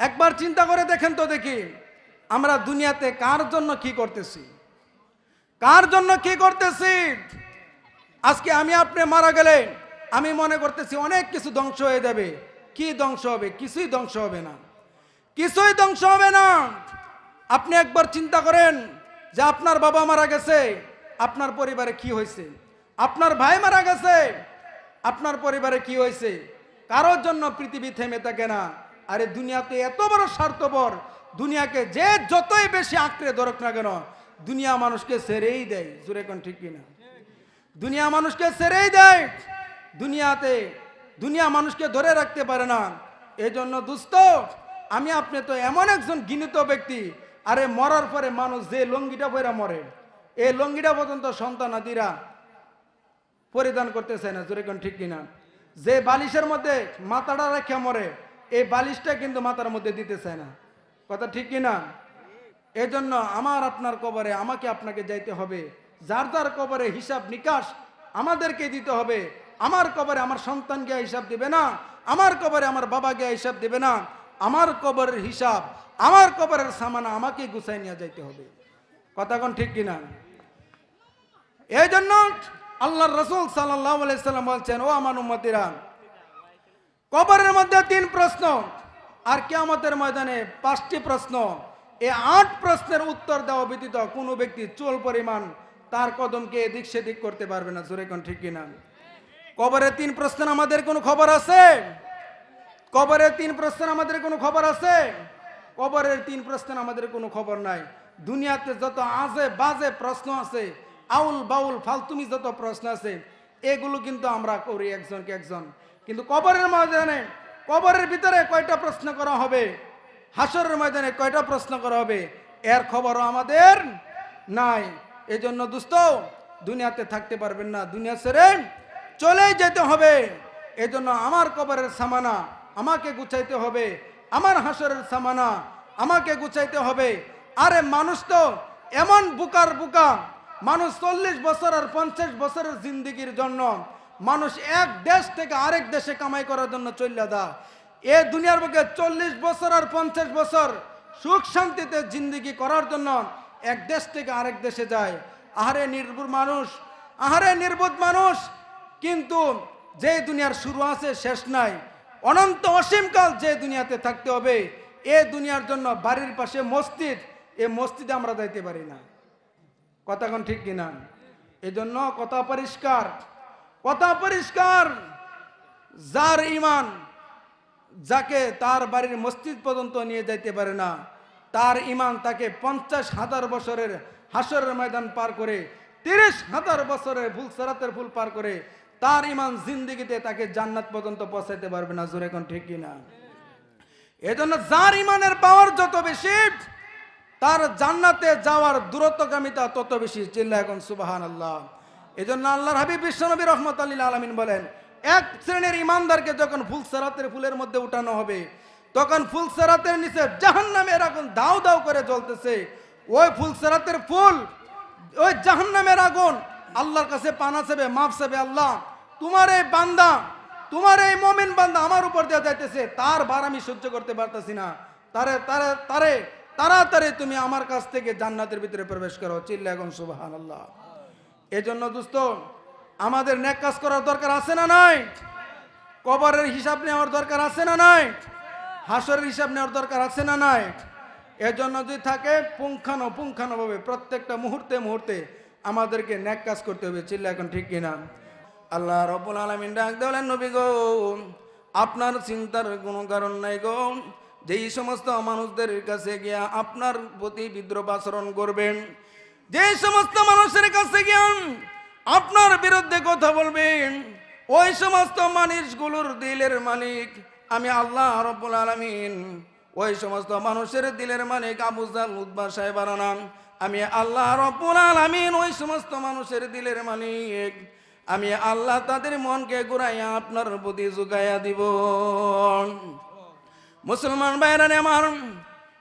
একবার চিন্তা করে দেখেন তো দেখি, আমরা দুনিয়াতে কার জন্য কি করতেছি? কার জন্য কি করতেছি? আজকে আমি আপনি মারা গেলে আমি মনে করতেছি অনেক কিছু ধ্বংস হয়ে যাবে। কি ধ্বংস হবে? কিছুই ধ্বংস হবে না। কিছুই ধ্বংস হবে না। আপনি একবার চিন্তা করেন যে আপনার বাবা মারা গেছে, আপনার পরিবারে কি হয়েছে? আপনার ভাই মারা গেছে, আপনার পরিবারে কি হয়েছে? কারোর জন্য পৃথিবী থেমে থাকে না। আরে দুনিয়াতে এত বড় স্বার্থপর, দুনিয়াকে যে যতই বেশি আঁকড়ে ধরক না কেন, দুনিয়া মানুষকে ছেড়েই দেয়। জুড়ে কোন ঠিক কিনা? দুনিয়া মানুষকে ছেড়েই দেয়। দুনিয়াতে, দুনিয়া মানুষকে ধরে রাখতে পারে না। এই জন্য দুস্থ আমি আপনি তো এমন একজন গিনিত ব্যক্তি, আরে মরার পরে মানুষ যে লঙ্গিটা পরে মরে, এই লঙ্গিটা পর্যন্ত সন্তানাদিরা পরিধান করতেছে না। জোরে কোন ঠিক কিনা? যে বালিশের মধ্যে মাথাটা রেখে মরে এই বালিশটা কিন্তু মাথার মধ্যে দিতে চায় না। কথা ঠিক কিনা এই জন্য আমার আপনার কবরে আমাকে আপনাকে যাইতে হবে। যার যার কবরে হিসাব নিকাশ আমাদেরকে দিতে হবে। আমার কবরে আমার সন্তান সন্তানকে হিসাব দিবে না। আমার কবরে আমার বাবা বাবাকে হিসাব দিবে না। আমার কবরের হিসাব, আমার কবরের সামানা আমাকে গুছাই নিয়ে যাইতে হবে। কথা কোন ঠিক কিনা এই জন্য আল্লাহর রসুল সাল্লাহ সাল্লাম বলছেন, ও আমার উম্মতিরা কবরের মধ্যে তিন প্রশ্ন। আর কেয়ামতের ময়দানে পাঁচটি প্রশ্ন। এই আট প্রশ্নের উত্তর দেওয়া ব্যতীত কোনো ব্যক্তি চোল পরিমাণ তার কদমকে এদিক সেদিক করতে পারবে না। জোরে কোন ঠিক কিনা? কবরের তিন প্রশ্নের আমাদের কোনো খবর আছে? কবরের তিন প্রশ্নের আমাদের কোনো খবর আছে? কবরের তিন প্রশ্নের আমাদের কোনো খবর নাই। দুনিয়াতে যত আজে বাজে প্রশ্ন আছে, আউল বাউল ফালতুমি যত প্রশ্ন আছে, এগুলো কিন্তু আমরা করি একজনকে একজন। কিন্তু কবরের ময়দানে, কবরের ভিতরে কয়টা প্রশ্ন করা হবে? হাসরের ময়দানে কয়টা প্রশ্ন করা হবে? এর খবরও আমাদের নাই। এই জন্য দুস্থ দুনিয়াতে থাকতে পারবেন না, দুনিয়া ছেড়ে চলেই যেতে হবে। এই জন্য আমার কবরের সামানা আমাকে গুছাইতে হবে, আমার হাসরের সামানা আমাকে গুছাইতে হবে। আরে মানুষ তো এমন বুকার বুকা, মানুষ চল্লিশ বছর আর পঞ্চাশ বছরের জিন্দিগির জন্য মানুষ এক দেশ থেকে আরেক দেশে কামাই করার জন্য চল্লা দা এ দুনিয়ার বুকে চল্লিশ বছর আর পঞ্চাশ বছর সুখ শান্তিতে জিন্দিগি করার জন্য এক দেশ থেকে আরেক দেশে যায়। আহারে নির্ভুল মানুষ, আহারে নির্বোধ মানুষ। কিন্তু যে দুনিয়ার শুরু আছে, শেষ নাই। অনন্ত অসীমকাল যে দুনিয়াতে থাকতে হবে, এ দুনিয়ার জন্য বাড়ির পাশে মসজিদ, এ মসজিদে আমরা যাইতে পারি না। কথা কোন ঠিক কিনা? এই জন্য কথা পরিষ্কার। কথা পরিষ্কার। যার ইমান যাকে তার বাড়ির মসজিদ পর্যন্ত নিয়ে যাইতে পারে না, তার ইমান তাকে পঞ্চাশ হাজার বছরের হাসরের ময়দান পার করে, তিরিশ হাজার বছরের ফুল সেরাতের ফুল পার করে, তার ইমান জিন্দিগিতে তাকে জান্নাত পর্যন্ত পৌঁছাইতে পারবে না। জোরে এখন ঠিক কিনা? এজন্য যার ইমানের পাওয়ার যত বেশি, তার জান্নাতে যাওয়ার দূরত্বগামিতা তত বেশি। চিল্লা এখন সুবাহান আল্লাহ এই জন্য আল্লাহর হাবিব বিশ্বনবী রহমত আল্লাহ আলমিন বলেন, এক শ্রেণির ইমানদারকে যখন ফুল সেরাতের ফুলের মধ্যে উঠানো হবে, তখন ফুল সেরাতের নিচে জাহান নামে এরকম দাও দাও করে জ্বলতেছে। ওই ফুল সেরাতের ফুল, ওই জাহান নামের আগুন আল্লাহর কাছে পানা চাবে, মাফ চাবে আল্লাহ। তোমার এই বান্দা, তোমার এই মমিন বান্দা আমার উপর দেওয়া যাইতেছে, তার ভার আমি সহ্য করতে পারতেছি না। তারে তারে তারে, তাড়াতাড়ি তুমি আমার কাছ থেকে জান্নাতের ভিতরে প্রবেশ করো। চিল্লা এখন সুবাহান আল্লাহ এই জন্য দোস্ত, আমাদের ন্যাক কাজ করার দরকার আছে না নাই? কবরের হিসাব নেওয়ার দরকার আছে না নাই? হাসরের হিসাব নেওয়ার দরকার আছে না নাই? এজন্য যদি থাকে, পুঙ্খানো পুঙ্খানোভাবে প্রত্যেকটা মুহূর্তে মুহূর্তে আমাদেরকে ন্যাক কাজ করতে হবে। চিল্লা এখন ঠিক কিনা? আল্লাহ রব্বুল আলমিন ডাক দেওয়ালেন নবী গো, আপনার চিন্তার কোনো কারণ নাই গো। যেই সমস্ত মানুষদের কাছে গিয়া আপনার প্রতি বিদ্রোহ আচরণ করবেন যে সমস্ত মানুষের কাছে গিয়া আপনার বিরুদ্ধে কথা বলবেন, ওই সমস্ত মানুষগুলোর দিলের মালিক আমি আল্লাহ রব্বুল আলমিন। ওই সমস্ত মানুষের দিলের মালিক আবু উদ্বা সাহেব নাম আমি আল্লাহ রব্বুল আলমিন। ওই সমস্ত মানুষের দিলের মালিক আমি আল্লাহ তাদের মনকে ঘুরাইয়া আপনার প্রতি জুগাইয়া দিব। মুসলমান বাইরানে আমার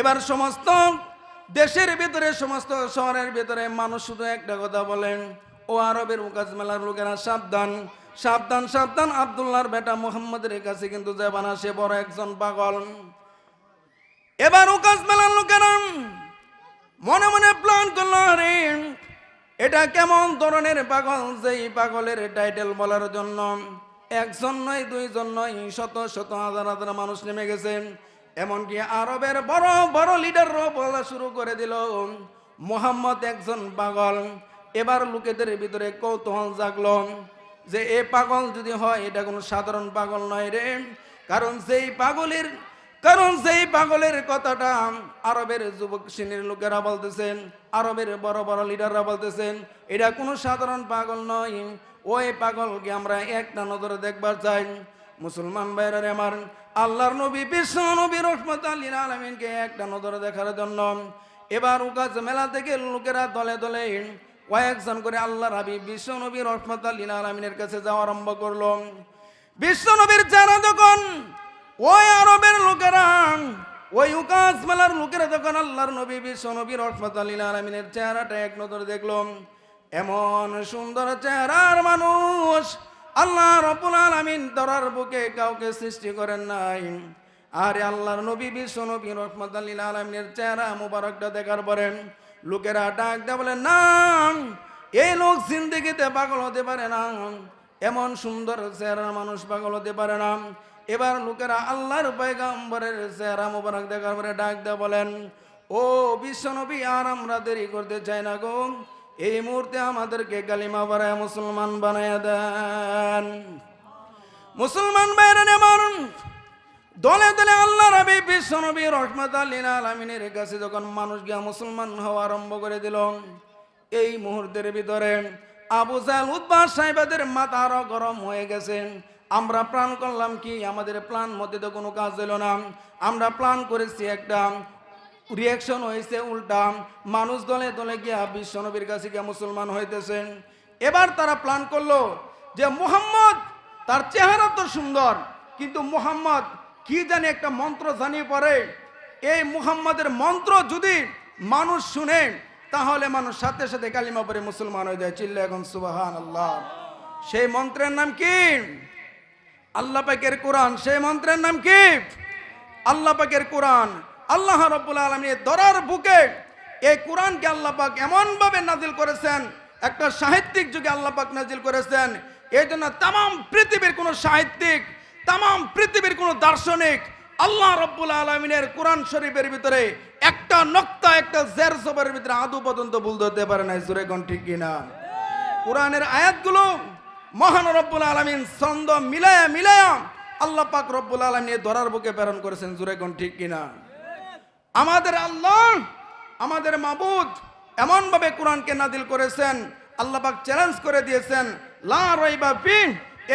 এবার সমস্ত দেশের ভিতরে, সমস্ত শহরের ভিতরে মানুষ শুধু একটা কথা বলেন, ও আরবের উকাজ মেলার লোকেরা সাবধান সাবধান সাবধান, আবদুল্লাহর বেটা মোহাম্মদের কাছে কিন্তু জেবানা সে বড় একজন পাগল। এবার উকাস মেলার লোকেরা মনে মনে প্ল্যান করল, আরে, এটা কেমন ধরনের পাগল, যেই পাগলের টাইটেল বলার জন্য? একজন নয়, দুইজন নয়, শত শত, হাজার হাজার মানুষ নেমে গেছে। এমনকি আরবের বড় বড় লিডাররাও বলা শুরু করে দিল, মোহাম্মদ একজন পাগল। এবার লোকেদের ভিতরে কৌতূহল জাগলো যে এ পাগল যদি হয়, এটা কোনো সাধারণ পাগল নয় রে। কারণ সেই পাগলের, কারণ সেই পাগলের কথাটা আরবের যুবক শ্রেণির লোকেরা বলতেছেন, আরবের বড় বড় লিডাররা বলতেছেন, এটা কোনো সাধারণ পাগল নয়। ওই পাগলকে আমরা একটা নজরে দেখবার চাই। মুসলমান ভাইরারে আমার আল্লাহর নবী বিশ্ব নবী রহমত আলীর আলমিনকে একটা নজরে দেখার জন্য এবার উকাজ মেলা থেকে লোকেরা দলে দলে কয়েকজন করে আল্লাহর হাবিব বিশ্ব নবী রহমত আলীর আলমিনের কাছে যাওয়া আরম্ভ করল। বিশ্ব নবীর চেহারা যখন ওই আরবের লোকেরা, ওই উকাস মেলার লোকেরা যখন আল্লাহর নবী বিশ্ব নবী রহমত আলী আলমিনের চেহারাটা এক নজর দেখল, এমন সুন্দর চেহারার মানুষ আল্লাহ রব্বুল আলামিন দরার বুকে কাউকে সৃষ্টি করেন নাই। আর আল্লাহর নবী, বিশ্ব নবী রহমত আলী আলমিনের চেহারা মুবারকটা দেখার পরে লোকেরা ডাক দেয় বলে, না এই লোক জিন্দিগিতে পাগল হতে পারে না। এমন সুন্দর চেহারার মানুষ পাগল হতে পারে না। এবার লোকেরা আল্লাহর পয়গাম্বরের চেহারা মুবারক দেখার পরে ডাক দেয় বলেন, ও বিশ্বনবী আর আমরা দেরি করতে চাই না গো। এই মুহূর্তে আমাদেরকে কালিমা বানায় মুসলমান বানায় দেন। মুসলমান বাইরে দলে দলে আল্লাহ রবি বিশ্বনবী রহমত আলীন আলমিনের কাছে যখন মানুষ গিয়া মুসলমান হওয়া আরম্ভ করে দিল, এই মুহূর্তের ভিতরে আবু জাল উদ্বাস সাহেবাদের মাথা আরও গরম হয়ে গেছে। আমরা প্ল্যান করলাম কি, আমাদের প্ল্যান মধ্যে তো কোনো কাজ দিল না। আমরা প্ল্যান করেছি একটা রিয়াকশন হয়েছে, উল্টা মানুষ দলে দলে গিয়া বিশ্বনবীর কাছে গিয়া মুসলমান হইতেছেন। এবার তারা প্ল্যান করল যে মুহাম্মদ তার চেহারা তো সুন্দর, কিন্তু মুহাম্মদ কি জানি একটা মন্ত্র জানিয়ে পড়ে, এই মুহাম্মাদের মন্ত্র যদি মানুষ শুনে, তাহলে মানুষ সাথে সাথে কালিমা পরে মুসলমান হয়ে যায়। চিল্লা এখন সুবাহান আল্লাহ সেই মন্ত্রের নাম কি? আল্লাহ পাকের কোরআন। সেই মন্ত্রের নাম কি? আল্লাহ পাকের কোরআন। আল্লাহ রব্বুল আলমী দরার বুকে এই কোরআনকে আল্লাহ পাক এমন নাজিল করেছেন, একটা সাহিত্যিক যুগে আল্লাপাক নাজিল করেছেন। এই জন্য তাম পৃথিবীর কোনো সাহিত্যিক তাম পৃথিবীর কোনো দার্শনিক আল্লাহ রব্বুল আলমিনের কোরআন শরীফের ভিতরে একটা নক্তা, একটা জের জবরের ভিতরে আদু পর্যন্ত ভুল ধরতে পারে না জোরে কোন ঠিক কিনা? কোরআনের আয়াতগুলো মহান রব্বুল আলমিন ছন্দ মিলায়া মিলায়া আল্লাহ পাক রব্বুল আলমিন ধরার বুকে প্রেরণ করেছেন, জোরে কোন ঠিক কিনা? আমাদের আল্লাহ, আমাদের মাবুদ এমন ভাবে কোরআনকে নাদিল করেছেন, আল্লাহ পাক চ্যালেঞ্জ করে দিয়েছেন, লা রইবা ফি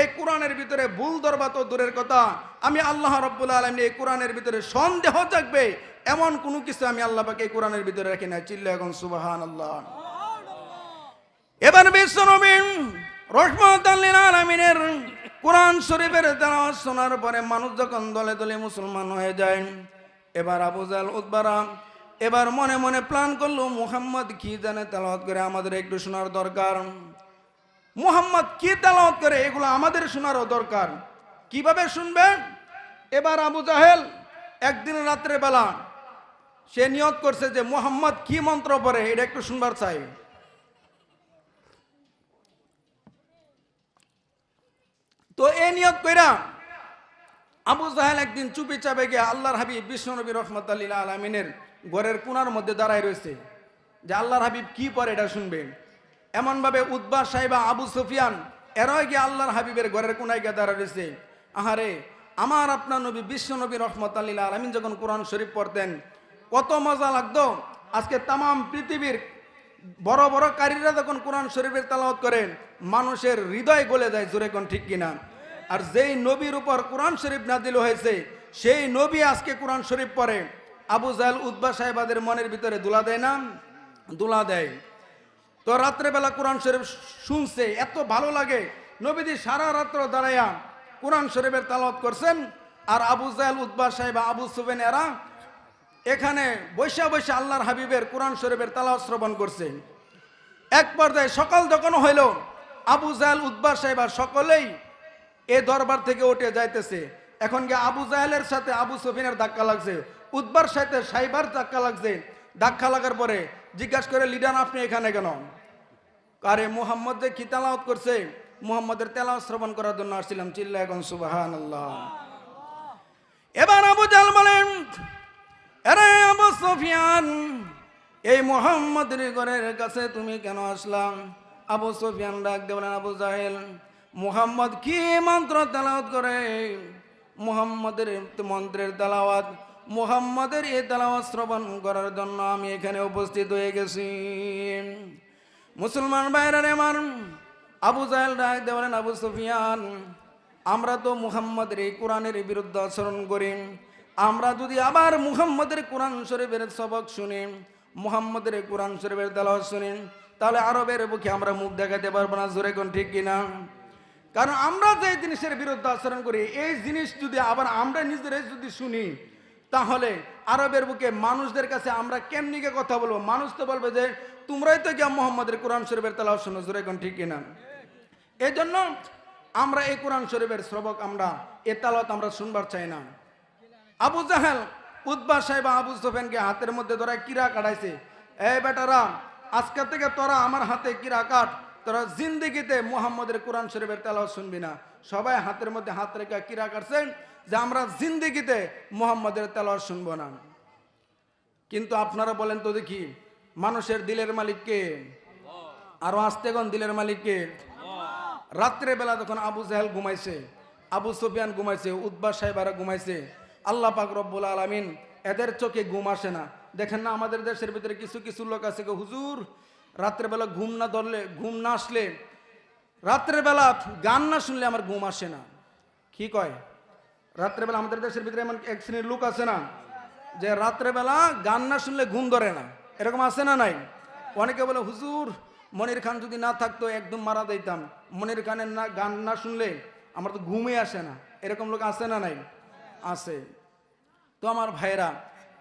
এই কোরআনের ভিতরে ভুল ধরবা তো দূরের কথা। আমি আল্লাহ রব্বুল আলমী এই কোরআনের ভিতরে সন্দেহ থাকবে এমন কোনো কিছু আমি আল্লাহ পাক এই কোরআনের ভিতরে রাখি না চিল্লা এখন সুবাহান আল্লাহ এবার বিশ্ব নবীন রহমত আলমিনের কোরআন শরীফের তেলাওয়াত শোনার পরে মানুষ যখন দলে দলে মুসলমান হয়ে যায় এবার আবু জাল এবার মনে মনে প্ল্যান করল, মুহাম্মদ কি জানে তেলাওয়াত করে আমাদের একটু শোনার দরকার? মুহাম্মদ কি তেলাওয়াত করে, এগুলো আমাদের শোনারও দরকার। কীভাবে শুনবে? এবার আবু জাহেল, একদিন রাত্রে বেলা সে নিয়ত করছে যে, মুহাম্মদ কি মন্ত্র পড়ে, এটা একটু শুনবার চাই। তো এ নিয়ত কইরা আবু জাহেল একদিন চুপি চাপে গিয়ে আল্লাহর হাবিব বিশ্বনবী রহমত আল্লাহ আলমিনের ঘরের কোনার মধ্যে দাঁড়ায় রয়েছে। যে আল্লাহর হাবিব কি পরে এটা শুনবে? এমনভাবে উদ্বাস সাহেবা আবু সুফিয়ান, এরাই গিয়ে আল্লাহর হাবিবের ঘরের কোনায় গিয়ে দাঁড়ায় রয়েছে। আহারে, আমার আপনার নবী বিশ্বনবী রহমত আল্লাহ আলমিন যখন কোরআন শরীফ পড়তেন, কত মজা লাগতো। আজকে তাম পৃথিবীর বড় বড় কারীরা যখন কোরআন শরীফের তালাওয়াত করেন, মানুষের হৃদয় গলে যায়, জোরে কোন ঠিক কিনা? আর যেই নবীর উপর কোরআন শরীফ নাদিল হয়েছে, সেই নবী আজকে কোরআন শরীফ পড়ে। আবু জাহেল উদ্বা সাহেবাদের মনের ভিতরে দুলা দেয় না? দুলা দেয়। তো রাত্রেবেলা কোরআন শরীফ শুনছে, এত ভালো লাগে। নবীদি সারা রাত্র দাঁড়াইয়া কোরআন শরীফের তালাওয়াত করছেন। আর আবু জাহেল উদ্বা সাহেব, আবু সুবেন এরা এখানে বৈশা বৈশা আল্লাহর হাবিবের কোরআন শরীফের তালাওয়াত শ্রবণ করছে। এক পর্যায়ে সকাল যখন হইল, আবু জাহেল উদ্বার সাহেব সকলেই এ দরবার থেকে উঠে যাইতেছে। এখন গিয়ে আবু জাহেলের সাথে আবু সফিনের ধাক্কা লাগছে উদ্বার সাথে সাইবার ধাক্কা লাগছে। ধাক্কা লাগার পরে জিজ্ঞাসা করে লিডার আপনি এখানে কেন? আরে, মুহাম্মদ যে কি তেলাওয়াত করছে, মুহাম্মদের তেলাওয়াত শ্রবণ করার জন্য আসছিলাম চিল্লা এখন সুবাহান এবার আবু জাল বলেন, আরে আবু সুফিয়ান, এই মোহাম্মদের ঘরের কাছে তুমি কেন আসলাম? আবু সুফিয়ান ডাক দিয়ে বলেন, আবু জাহেল মুহাম্মদ কি মন্ত্র তেলাওয়াত করে? মুহাম্মদের মন্ত্রের তালাওয়াত, মুহাম্মদের এই তালাওয়াত শ্রবণ করার জন্য আমি এখানে উপস্থিত হয়ে গেছি। মুসলমান বাইরে আমার, আবু জাহেল ডাক দিয়ে আবু সুফিয়ান, আমরা তো মুহাম্মদের এই কোরআনের বিরুদ্ধে আচরণ করি। আমরা যদি আবার মুহাম্মদের কোরআন শরীফের সবক শুনি, মুহাম্মদের কোরআন শরীফের তেলাওয়াত শুনি, তাহলে আরবের বুকে আমরা মুখ দেখাতে পারব না, জোরে কোন ঠিক কিনা? কারণ আমরা যে জিনিসের বিরুদ্ধে আচরণ করি, এই জিনিস যদি আবার আমরা নিজেরাই যদি শুনি, তাহলে আরবের বুকে মানুষদের কাছে আমরা কেমনিকে কথা বলব? মানুষ তো বলবে যে, তোমরাই তো গিয়া মোহাম্মদের কোরআন শরীফের তেলাওয়াত শুনো। জোরে কোন ঠিক কিনা? এই জন্য আমরা এই কোরআন শরীফের শ্রবক আমরা, এ তালাত আমরা শুনবার চাই না। আবু জাহেল উদ্বা সাহেব আবু সোফেনকে হাতের মধ্যে ধরা কিরা কাটাইছে, এই বেটারা, আজকে থেকে তোরা আমার হাতে কিরা কাট তোরা জিন্দিগিতে মুহাম্মদের কোরআন শরীফের তেলাওয়াত শুনবি না। সবাই হাতের মধ্যে হাত রেখে কিরা কাটছে যে আমরা জিন্দিগিতে মুহাম্মদের তেলাওয়াত শুনব না। কিন্তু আপনারা বলেন তো দেখি, মানুষের দিলের মালিক কে? আরও আসতে কোন দিলের মালিক কে? রাত্রে বেলা যখন আবু জাহেল ঘুমাইছে, আবু সুফিয়ান ঘুমাইছে উদ্বা সাহেবারা ঘুমাইছে, আল্লাহ পাক রব্বুল আলামিন এদের চোখে ঘুম আসে না। দেখেন না আমাদের দেশের ভিতরে কিছু কিছু লোক আছে হুজুর রাত্রেবেলা ঘুম না ধরলে, ঘুম না আসলে রাত্রেবেলা গান না শুনলে আমার ঘুম আসে না। কি কয়? রাত্রেবেলা আমাদের দেশের ভিতরে এমন এক শ্রেণির লোক আছে না, যে রাত্রেবেলা গান না শুনলে ঘুম ধরে না। এরকম আছে না নাই? অনেকে বলে, হুজুর, মনির খান যদি না থাকতো একদম মারা দিতাম মনির খানের না, গান না শুনলে আমার তো ঘুমই আসে না। এরকম লোক আছে না নাই? আছে। তো আমার ভাইরা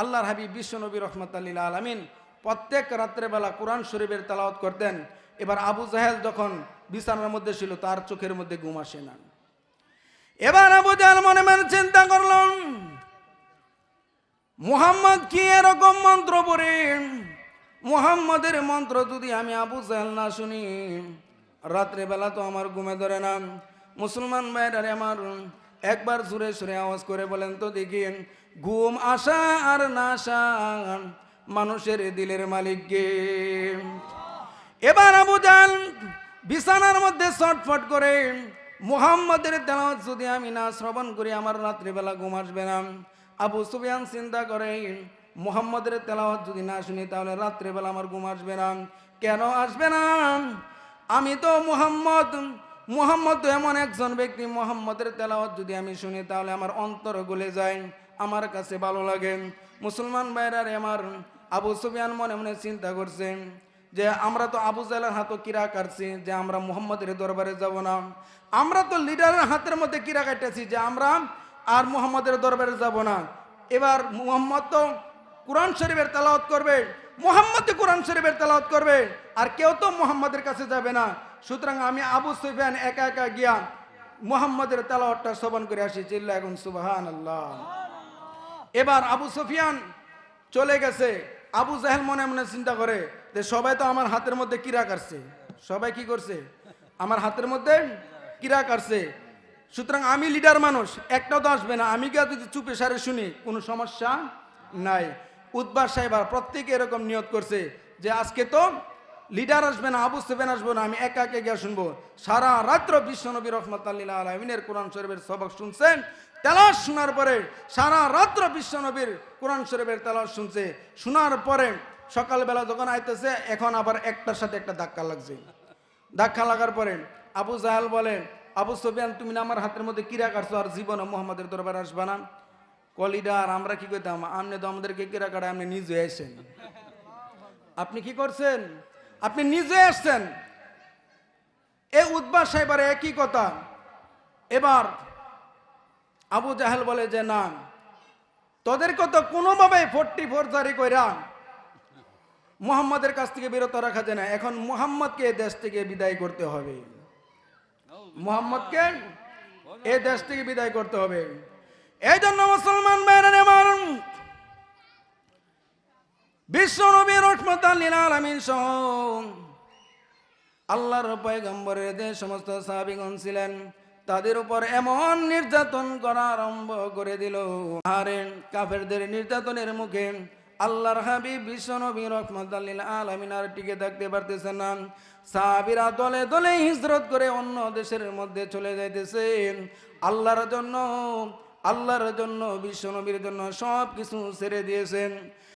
আল্লাহর হাবিব বিশ্ব নবী রহমত আলমিন প্রত্যেক রাত্রেবেলা কোরআন শরীফের তালাওয়াত করতেন। এবার আবু জাহেল যখন বিছানার মধ্যে ছিল, তার চোখের মধ্যে ঘুম আসে না। এবার আবু জাহেল মনে মনে চিন্তা করলাম মুহাম্মদ কি এরকম মন্ত্র পড়ে? মুহাম্মদের মন্ত্র যদি আমি আবু জাহেল না শুনি, রাত্রেবেলা তো আমার ঘুমে ধরে না। মুসলমান ভাইরারে আমার, একবার সুরে সুরে আওয়াজ করে বলেন তো দেখি, ঘুম আসা আর না আসা মানুষের দিলের মালিককে এবার আবু জাহেল বিছানার মধ্যে ছটফট করে, মুহাম্মদের তেলাওয়াত যদি আমি না শ্রবণ করি, আমার রাত্রিবেলা ঘুম আসবে না। আবু সুফিয়ান চিন্তা করে, মুহাম্মদের তেলাওয়াত যদি না শুনি, তাহলে রাত্রিবেলা আমার ঘুম আসবে না। কেন আসবে না? আমি তো মুহাম্মদ মুহাম্মদ তো এমন একজন ব্যক্তি, মুহাম্মদের তেলাওয়াত যদি আমি শুনি, তাহলে আমার অন্তর গলে যায়, আমার কাছে ভালো লাগে। মুসলমান ভাইরার আমার আবু সুফিয়ান মনে মনে চিন্তা করছেন যে আমরা তো আবু জালের হাতও কিরা কাটছি, যে আমরা মুহাম্মদের দরবারে যাব না। আমরা তো লিডারের হাতের মধ্যে কিরা কাটেছি যে আমরা আর মুহাম্মদের দরবারে যাব না। এবার মুহাম্মদ তো কোরআন শরীফের তেলাওয়াত করবে, মুহাম্মদ কোরআন শরীফের তেলাওয়াত করবে, আর কেউ তো মুহাম্মদের কাছে যাবে না। সুতরাং আমি আবু সুফিয়ান একা একা গিয়া মুহাম্মদের তেলাওয়াতটা শ্রবণ করে আসি চিল্লা এখন সুবাহান আল্লাহ এবার আবু সুফিয়ান চলে গেছে। আবু জাহেল মনে মনে চিন্তা করে যে সবাই তো আমার হাতের মধ্যে কিরা কাটছে। সবাই কি করছে? আমার হাতের মধ্যে কিরা কাটছে। সুতরাং আমি লিডার মানুষ, একটাও তো আসবে না। আমি গিয়ে যদি চুপে সারে শুনি, কোনো সমস্যা নাই। উদ্বার সাহেব আর প্রত্যেকে এরকম নিয়ত করছে যে আজকে তো লিডার আসবে না, আবু সেভেন আসব না, আমি একা একে গিয়ে শুনব। সারা রাত্র বিশ্বনবী আল্লাহ আলমিনের কোরআন শরীফের সবক শুনছেন। তেলাশ শোনার পরে সারা রাত্র বিশ্বনবীর কোরআন শরীফের তেলাশ শুনছে। শোনার পরে সকালবেলা যখন আইতেছে, এখন আবার একটার সাথে একটা ধাক্কা লাগছে। ধাক্কা লাগার পরে আবু জাহাল বলে, আবু সোফিয়ান, তুমি আমার হাতের মধ্যে কিরা কাটছো আর জীবনে মোহাম্মদের দরবার আসবা না? কলিডার আমরা কি করতাম? আপনি তো আমাদেরকে কিরা কাটা আপনি নিজে আসেন। আপনি কি করছেন? আপনি নিজে আসছেন। এ উদ্বাস একই কথা। এবার আবু জাহেল বলে যে, না তোদেরকে তো কোনোভাবে ফোরটি ফোর জারি কইরা মুহাম্মাদের কাছ থেকে বিরত রাখা যায় না। এখন মুহাম্মদকে দেশ থেকে বিদায় করতে হবে। মুহাম্মদকে এ দেশ থেকে বিদায় করতে হবে। এই জন্য মুসলমান ভাইরা আমার বিশ্ব নবী রহমত আলামিন সহ আল্লাহর পয়গম্বরের যে সমস্ত সাহাবিগণ ছিলেন তাদের উপর এমন নির্যাতন করা আরম্ভ করে দিল। আরে কাফেরদের নির্যাতনের মুখে আল্লাহর হাবিব বিশ্বনবী রহমতাল্লিল আলমিনার টিকে থাকতে পারতেছে না। সাহাবিরা দলে দলে হিজরত করে অন্য দেশের মধ্যে চলে যাইতেছে আল্লাহর জন্য আল্লাহর জন্য বিশ্বনবীর জন্য সব কিছু ছেড়ে দিয়েছেন।